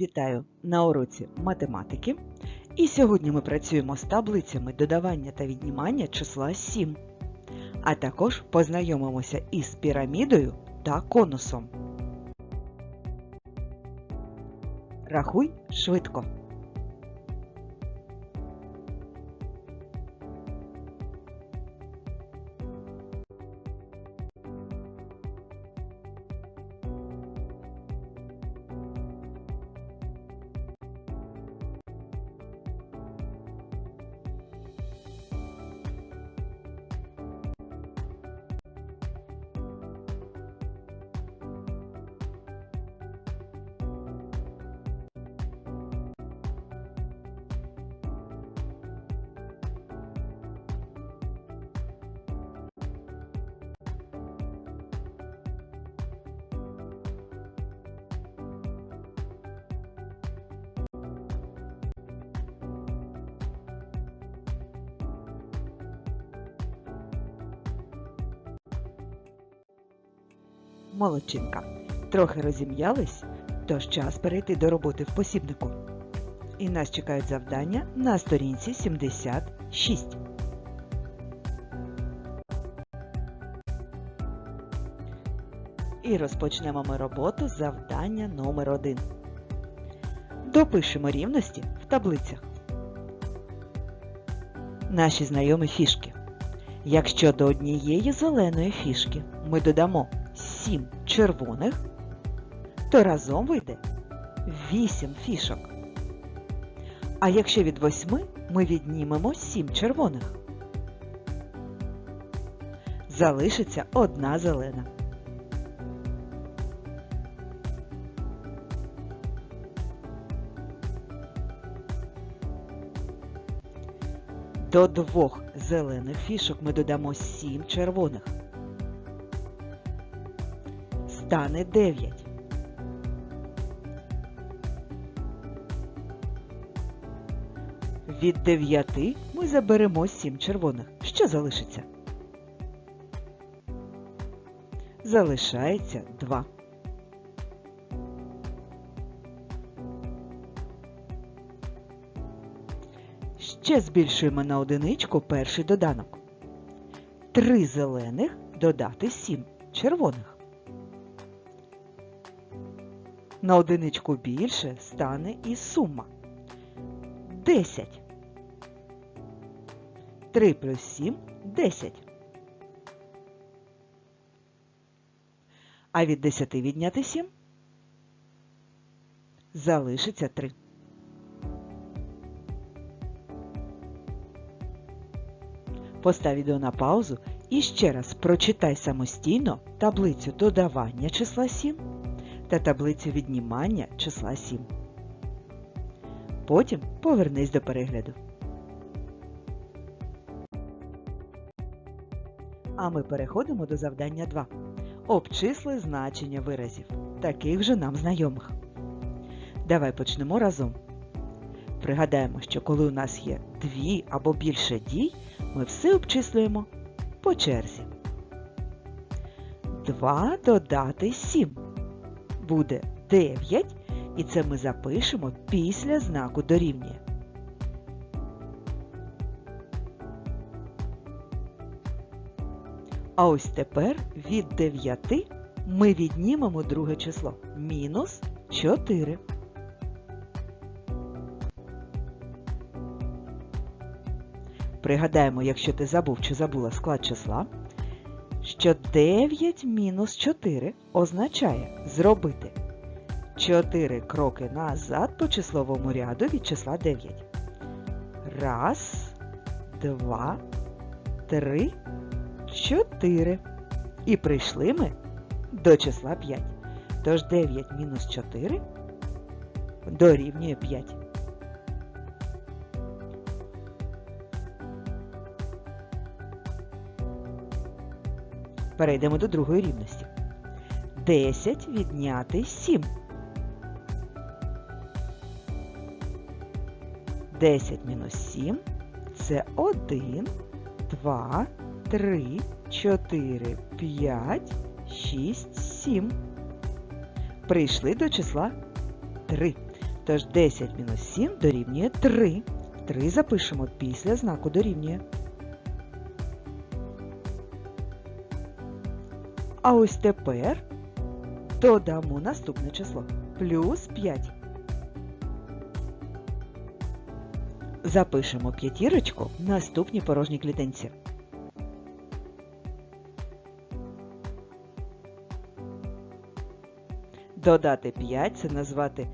Вітаю на уроці математики. І сьогодні ми працюємо з таблицями додавання та віднімання числа 7. А також познайомимося із пірамідою та конусом. Рахуй швидко. Молодчинка. Трохи розім'ялись, тож час перейти до роботи в посібнику. І нас чекають завдання на сторінці 76. І розпочнемо ми роботу з завдання номер 1. Допишемо рівності в таблицях. Наші знайомі фішки. Якщо до однієї зеленої фішки ми додамо 7 червоних, то разом вийде 8 фішок. А якщо від 8 ми віднімемо 7 червоних, залишиться одна зелена. До двох зелених фішок ми додамо 7 червоних. Стане 9. Від 9 ми заберемо 7 червоних. Що залишиться? Залишається 2. Ще збільшуємо на одиничку перший доданок. 3 зелених додати 7 червоних. На одиничку більше стане і сума. 10. 3 плюс 7 – 10. А від 10 відняти 7 залишиться 3. Постав відео на паузу і ще раз прочитай самостійно таблицю додавання числа 7 та таблицю віднімання числа 7. Потім повернись до перегляду. А ми переходимо до завдання 2. Обчисли значення виразів, таких же нам знайомих. Давай почнемо разом. Пригадаємо, що коли у нас є дві або більше дій, ми все обчислюємо по черзі. 2 додати 7 буде 9, і це ми запишемо після знаку дорівнює. А ось тепер від 9 ми віднімемо друге число мінус 4. Пригадаємо, якщо ти забув чи забула склад числа, що 9 мінус 4 означає зробити 4 кроки назад по числовому ряду від числа 9. Раз, два, три, чотири. І прийшли ми до числа 5. Тож 9 мінус 4 дорівнює 5. Перейдемо до другої рівності. 10 відняти 7. 10 мінус 7 це 1, 2, 3, 4, 5, 6, 7. Прийшли до числа 3. Тож 10 мінус 7 дорівнює 3. 3 запишемо після знаку дорівнює. А ось тепер додамо наступне число. Плюс 5. Запишемо п'ятірочку в наступній порожній клітинці. Додати 5 це назвати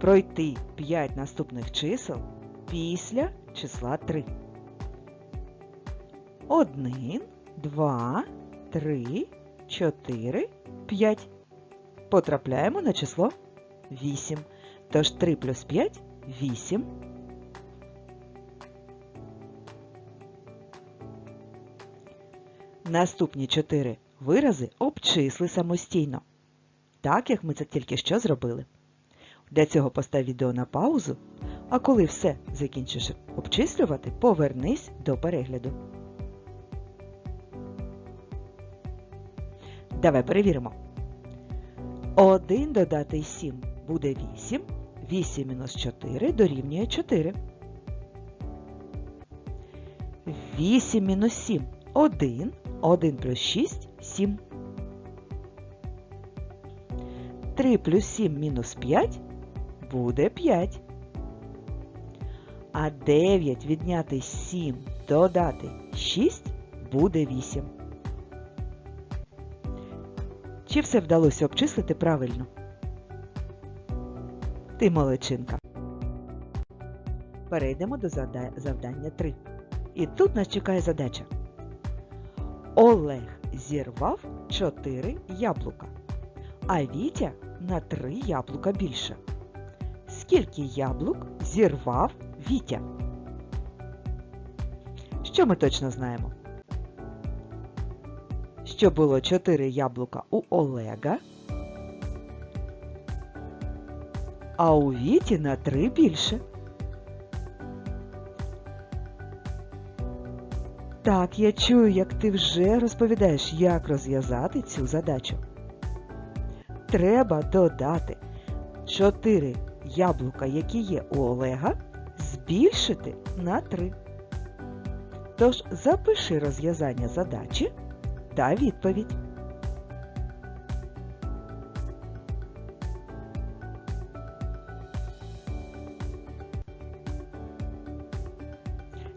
пройти 5 наступних чисел після числа 3. 1, 2, 3, 4, 5. Потрапляємо на число 8. Тож 3 плюс 5 – 8. Наступні 4 вирази обчисли самостійно. Так, як ми це тільки що зробили. Для цього постав відео на паузу, а коли все закінчиш обчислювати, повернись до перегляду. Давай перевіримо. 1 додати 7 буде 8. 8 мінус 4 дорівнює 4. 8 мінус 7 – 1. 1 плюс 6 – 7. 3 плюс 7 мінус 5 буде 5. А 9 відняти 7 додати 6 буде 8. Чи все вдалося обчислити правильно? Ти молодчинка. Перейдемо до завдання 3. І тут нас чекає задача. Олег зірвав 4 яблука, а Вітя на 3 яблука більше. Скільки яблук зірвав Вітя? Що ми точно знаємо? Що було 4 яблука у Олега, а у Віті на 3 більше. Так, я чую, як ти вже розповідаєш, як розв'язати цю задачу. Треба додати 4 яблука, які є у Олега, збільшити на 3. Тож запиши розв'язання задачі та відповідь.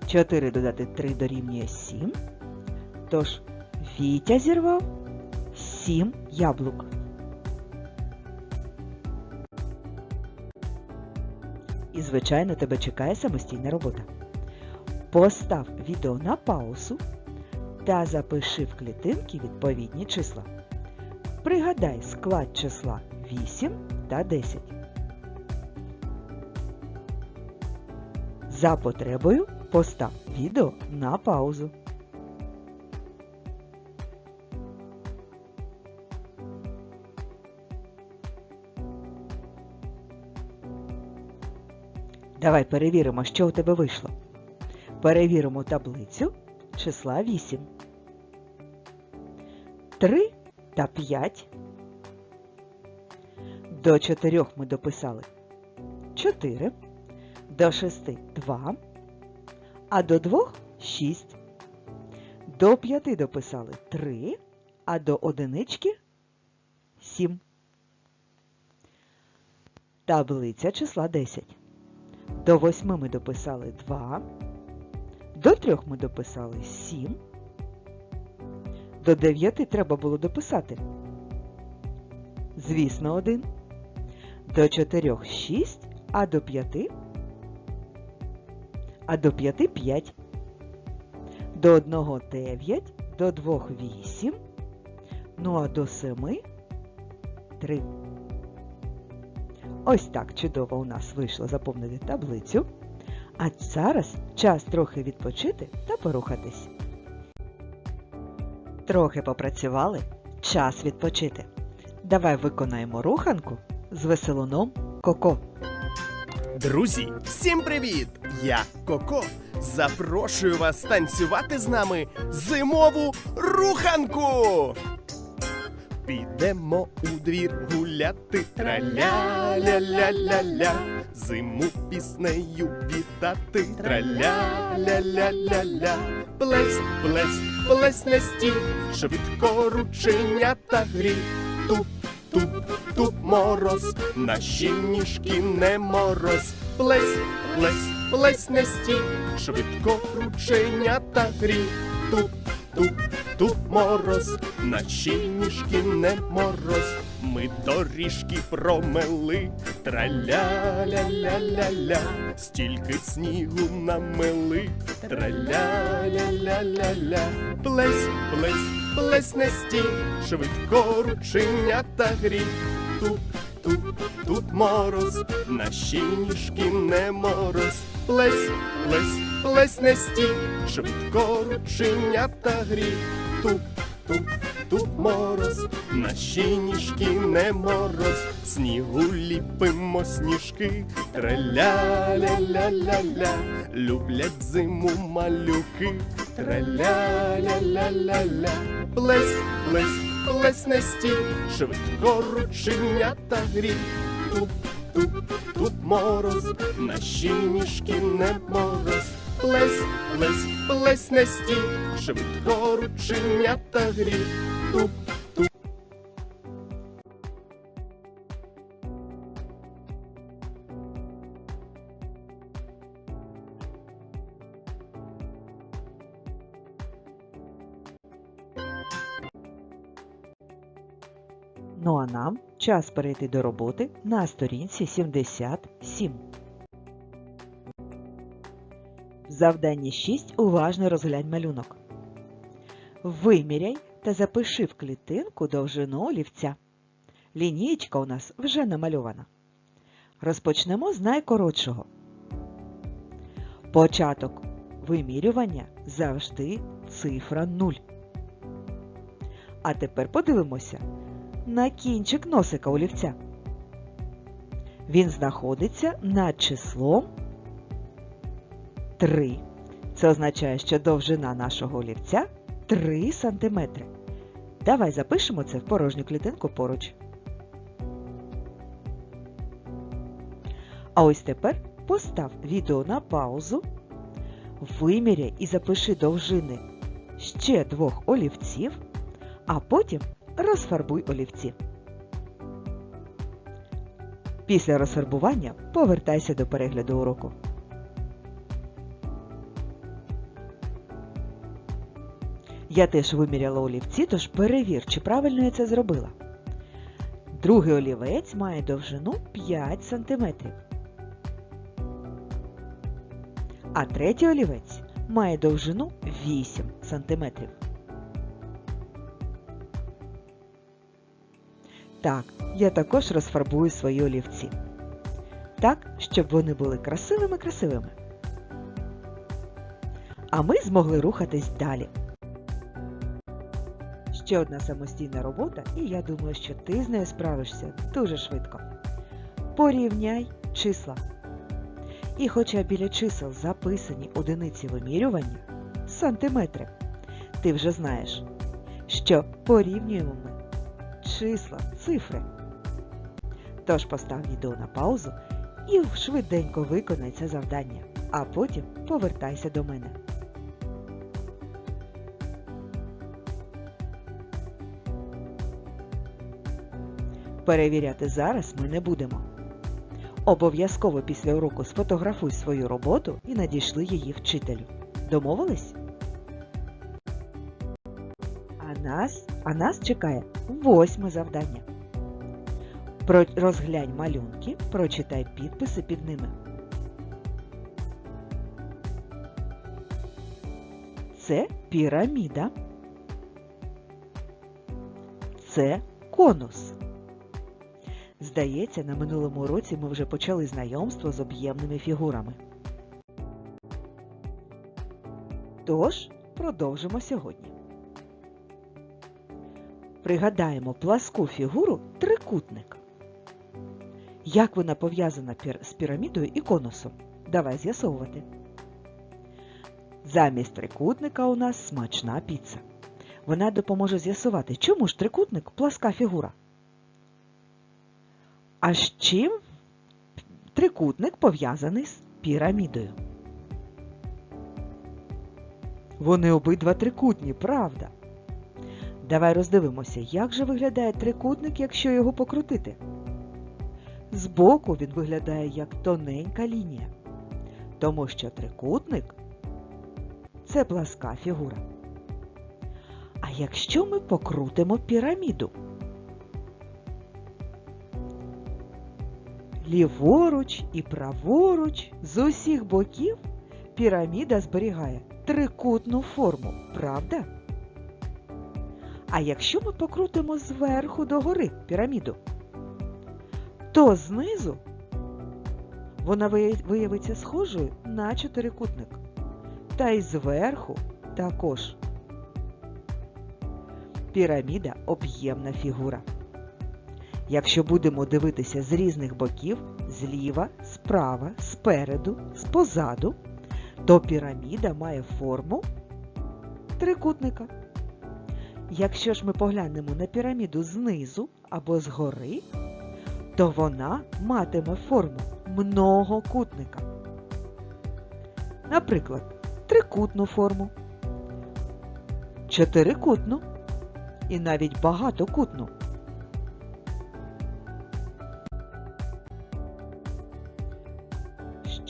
Чотири додати 3 дорівнює 7. Тож Вітя зірвав 7 яблук. І, звичайно, тебе чекає самостійна робота. Постав відео на паузу та запиши в клітинки відповідні числа. Пригадай склад числа 8 та 10. За потребою постав відео на паузу. Давай перевіримо, що у тебе вийшло. Перевіримо таблицю числа 8. 3 та 5. До 4 ми дописали 4. До 6 2. А до 2 6. До 5 дописали 3. А до одинички 7. Таблиця числа 10. До 8 ми дописали 2. До 3 ми дописали 7. До 9 треба було дописати. Звісно, 1. До 4 6, а до 5. А до 5 5. До 1 9, до 2 8. Ну а до 7 3. Ось так чудово у нас вийшло заповнити таблицю. А зараз час трохи відпочити та порухатись. Трохи попрацювали, час відпочити. Давай виконаємо руханку з веселуном Коко. Друзі, всім привіт! Я Коко. Запрошую вас танцювати з нами зимову руханку. Підемо у двір гуляти, траля-ля-ля-ля-ля, зиму піснею вітати, траля-ля-ля-ля-ля, плесь, плесь, плесь на стіл, швидко рученята грі, туп, туп, туп мороз, наші ніжки не мороз, плесь, плесь, плесь на стіл, швидко рученята грі, туп, туп, туп мороз, наші ніжки не мороз, ми доріжки промели, траля-ля-ля-ля-ля, стільки снігу намели, траля-ля-ля-ля-ля, плесь, плесь, плесь на стіл, швидко рученята грі, туп, туп, туп мороз, наші ніжки не мороз, плесь, плесь, стіл, швидко рученята грі, туп, туп, туп мороз, наші ніжки не мороз, снігу ліпимо сніжки, траля-ля-ля-ля-ля, люблять зиму малюки, траля-ля-ля-ля-ля, плесь, плесь, стіл, швидко рученята грі, туп, туп, туп мороз, наші ніжки не мороз, плесь, плесь, плесь на стіл, швидко рученята грі, туп, туп. Ну а нам час перейти до роботи на сторінці 77. В завданні 6 уважно розглянь малюнок. Виміряй та запиши в клітинку довжину олівця. Лінійка у нас вже намальована. Розпочнемо з найкоротшого. Початок вимірювання завжди цифра 0. А тепер подивимося на кінчик носика олівця. Він знаходиться над числом 3. Це означає, що довжина нашого олівця 3 см. Давай запишемо це в порожню клітинку поруч. А ось тепер постав відео на паузу, виміряй і запиши довжини ще двох олівців, а потім розфарбуй олівці. Після розфарбування повертайся до перегляду уроку. Я теж виміряла олівці, тож перевір, чи правильно я це зробила. Другий олівець має довжину 5 см. А третій олівець має довжину 8 см. Так, я також розфарбую свої олівці. Так, щоб вони були красивими-красивими. А ми змогли рухатись далі. Ще одна самостійна робота, і я думаю, що ти з нею справишся дуже швидко. Порівняй числа. І хоча біля чисел записані одиниці вимірювання сантиметри, ти вже знаєш, що порівнюємо ми числа, цифри. Тож постав відео на паузу і швиденько виконай це завдання, а потім повертайся до мене. Перевіряти зараз ми не будемо. Обов'язково після уроку сфотографуй свою роботу і надійшли її вчителю. Домовились? А нас, а нас чекає восьме завдання. Про, розглянь малюнки, прочитай підписи під ними. Це піраміда. Це конус. Здається, на минулому році ми вже почали знайомство з об'ємними фігурами. Тож, продовжимо сьогодні. Пригадаємо пласку фігуру трикутник. Як вона пов'язана з пірамідою і конусом? Давай з'ясовувати. Замість трикутника у нас смачна піца. Вона допоможе з'ясувати, чому ж трикутник пласка фігура. А з чим трикутник пов'язаний з пірамідою? Вони обидва трикутні, правда? Давай роздивимося, як же виглядає трикутник, якщо його покрутити. Збоку він виглядає як тоненька лінія, тому що трикутник це пласка фігура. А якщо ми покрутимо піраміду? Ліворуч і праворуч з усіх боків піраміда зберігає трикутну форму, правда? А якщо ми покрутимо зверху догори піраміду, то знизу вона виявиться схожою на чотирикутник. Та й зверху також. Піраміда об'ємна фігура. Якщо будемо дивитися з різних боків, зліва, справа, спереду, спозаду, то піраміда має форму трикутника. Якщо ж ми поглянемо на піраміду знизу або згори, то вона матиме форму многокутника. Наприклад, трикутну форму, чотирикутну і навіть багатокутну.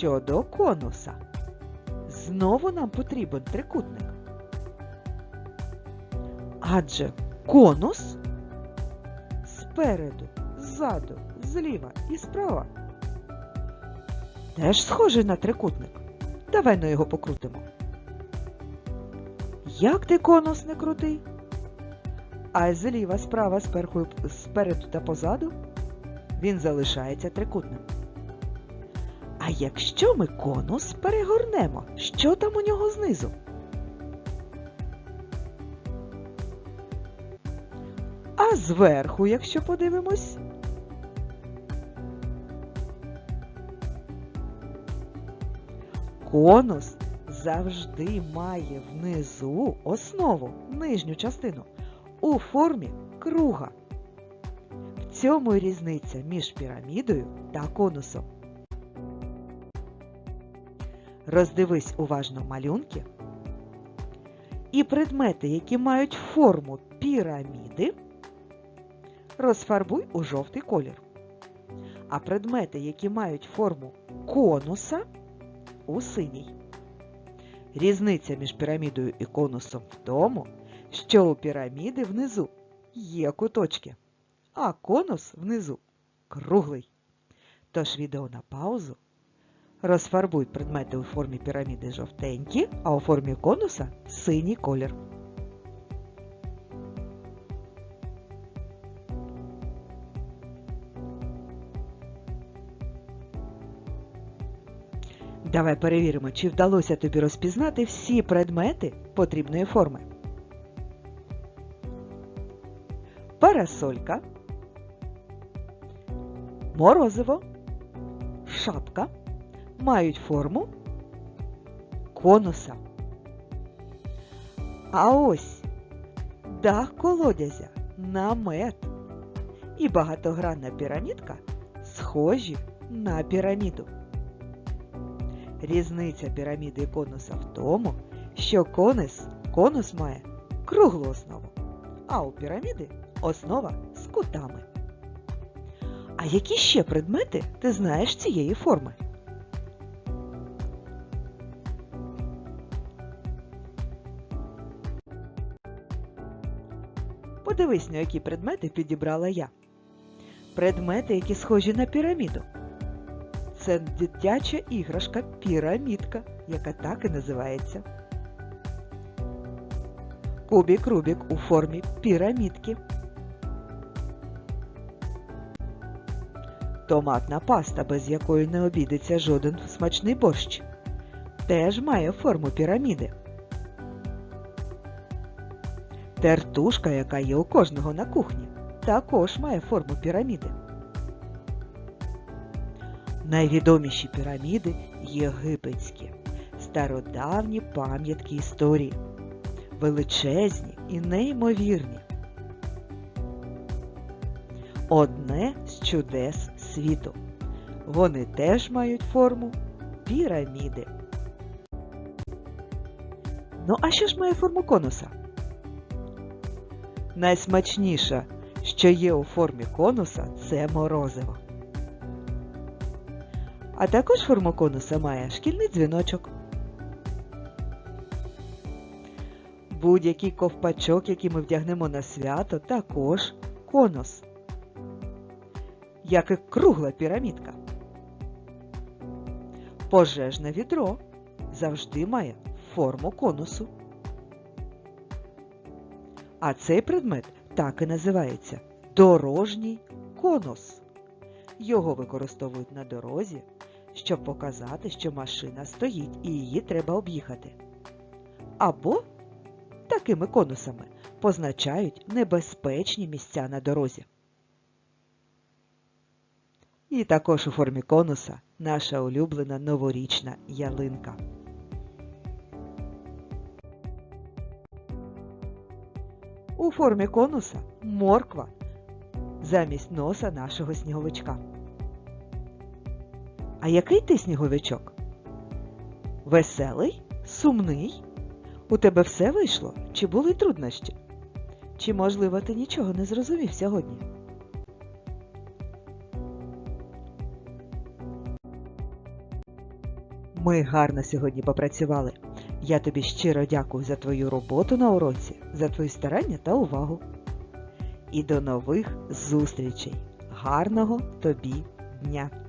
Щодо конуса, знову нам потрібен трикутник. Адже конус спереду, ззаду, зліва і справа теж схожий на трикутник. Давай на його покрутимо. Як ти конус не крутий? А зліва, справа, сперху, спереду та позаду він залишається трикутним. А якщо ми конус перегорнемо, що там у нього знизу? А зверху, якщо подивимось, конус завжди має внизу основу, нижню частину, у формі круга. В цьому різниця між пірамідою та конусом. Роздивись уважно малюнки і предмети, які мають форму піраміди, розфарбуй у жовтий колір. А предмети, які мають форму конуса, у синій. Різниця між пірамідою і конусом в тому, що у піраміди внизу є куточки, а конус внизу круглий. Тож відео на паузу. Розфарбуй предмети у формі піраміди жовтенькі, а у формі конуса синій колір. Давай перевіримо, чи вдалося тобі розпізнати всі предмети потрібної форми. Парасолька, морозиво, шапка мають форму конуса. А ось дах колодязя, намет і багатогранна пірамідка схожі на піраміду. Різниця піраміди і конуса в тому, що конус, конус має круглу основу, а у піраміди основа з кутами. А які ще предмети ти знаєш цієї форми? Подивись, на які предмети підібрала я. Предмети, які схожі на піраміду. Це дитяча іграшка пірамідка, яка так і називається. Кубік Рубік у формі пірамідки. Томатна паста, без якої не обійдеться жоден смачний борщ, теж має форму піраміди. Тертушка, яка є у кожного на кухні, також має форму піраміди. Найвідоміші піраміди єгипетські, стародавні пам'ятки історії. величезні і неймовірні. Одне з чудес світу. Вони теж мають форму піраміди. Ну, а що ж має форму конуса? Найсмачніше, що є у формі конуса, це морозиво. А також форму конуса має шкільний дзвіночок. Будь-який ковпачок, який ми вдягнемо на свято, також конус. Як і кругла пірамідка. Пожежне відро завжди має форму конусу. А цей предмет так і називається дорожній конус. Його використовують на дорозі, щоб показати, що машина стоїть і її треба об'їхати. Або такими конусами позначають небезпечні місця на дорозі. І також у формі конуса наша улюблена новорічна ялинка. У формі конуса морква замість носа нашого сніговичка. А який ти сніговичок? Веселий? Сумний? У тебе все вийшло? Чи були труднощі? Чи, можливо, ти нічого не зрозумів сьогодні? Ми гарно сьогодні попрацювали. Я тобі щиро дякую за твою роботу на уроці, за твої старання та увагу. І до нових зустрічей. Гарного тобі дня!